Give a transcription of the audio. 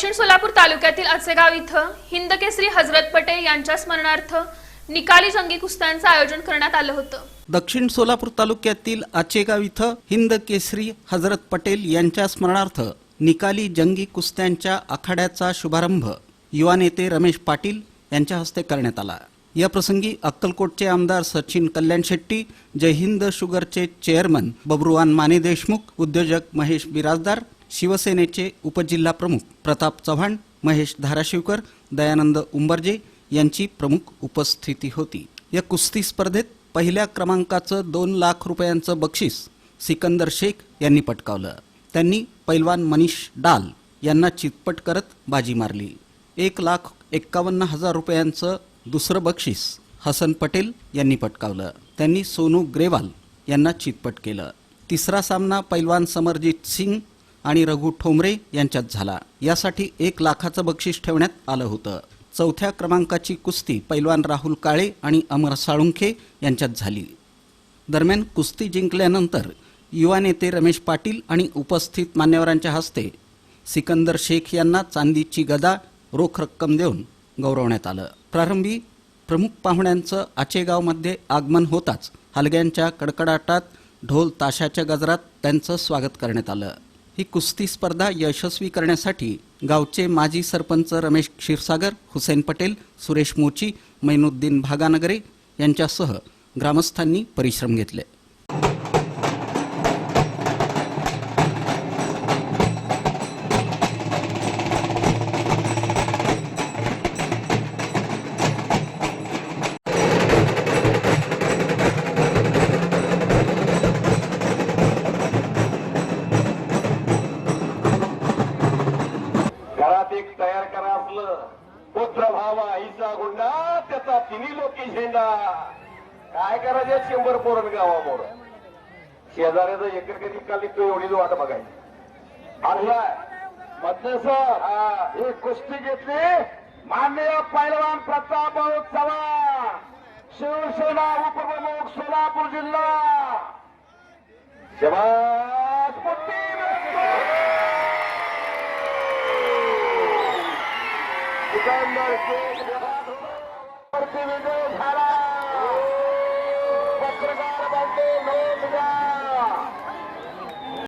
दक्षिण सोलापूर तालुक्यातील असेगाव इथं हिंदकेसरी हजरत पटेल यांच्या स्मरणार्थ निकाली जंगी कुस्त्यांचं आयोजन करण्यात आलं होतं. दक्षिण सोलापूर तालुक्यातील आचेगाव इथं हिंद केसरी हजरत पटेल यांच्या स्मरणार्थ निकाली जंगी कुस्त्यांच्या आखाड्याचा शुभारंभ युवा नेते रमेश पाटील यांच्या हस्ते करण्यात आला. या प्रसंगी अक्कलकोटचे आमदार सचिन कल्याण शेट्टी जय हिंद शुगरचे चेअरमन बबरुवान माने देशमुख उद्योजक महेश बिराजदार शिवसेनेचे उपजिल्हा प्रमुख प्रताप चव्हाण महेश धाराशिवकर दयानंद उंबरजे यांची प्रमुख उपस्थिती होती. या कुस्ती स्पर्धेत पहिल्या क्रमांकाचं दोन लाख रुपयांचं बक्षीस सिकंदर शेख यांनी पटकावलं. त्यांनी पैलवान मनीष डाल यांना चितपट करत बाजी मारली. एक लाख एक्कावन्न हजार रुपयांचं दुसरं बक्षीस हसन पटेल यांनी पटकावलं. त्यांनी सोनू ग्रेवाल यांना चितपट केलं. तिसरा सामना पैलवान समरजित सिंग आणि रघु ठोंबरे यांच्यात झाला. यासाठी एक लाखाचं बक्षीस ठेवण्यात आलं होतं. चौथ्या क्रमांकाची कुस्ती पैलवान राहुल काळे आणि अमर साळुंखे यांच्यात झाली. दरम्यान कुस्ती जिंकल्यानंतर युवा नेते रमेश पाटील आणि उपस्थित मान्यवरांच्या हस्ते सिकंदर शेख यांना चांदीची गदा रोख रक्कम देऊन गौरवण्यात आलं. प्रारंभी प्रमुख पाहुण्यांचं आचेगावमध्ये आगमन होताच हलग्यांच्या कडकडाटात ढोल ताशाच्या गजरात त्यांचं स्वागत करण्यात आलं. ही कुस्ती स्पर्धा यशस्वी करण्यासाठी गावचे माजी सरपंच रमेश क्षीरसागर हुसेन पटेल सुरेश मोची मैनुद्दीन भागानगरे यांच्यासह ग्रामस्थांनी परिश्रम घेतले. घरात एक तयार करा असलं. पुत्र भावा आईचा गुंडा त्याचा तिन्ही लोकी झेंडा. काय करायचे शंभर पोरण गावामोर शेजाऱ्याचा एकर कधी काल तो एवढीच वाट बघायची. आणलाय मधले सर ही. कुस्ती घेतली. माननीय पैलवान प्रताप भाऊ चव्हाण. शिवसेना उपप्रमुख सोलापूर जिल्हा. शबाज Uganda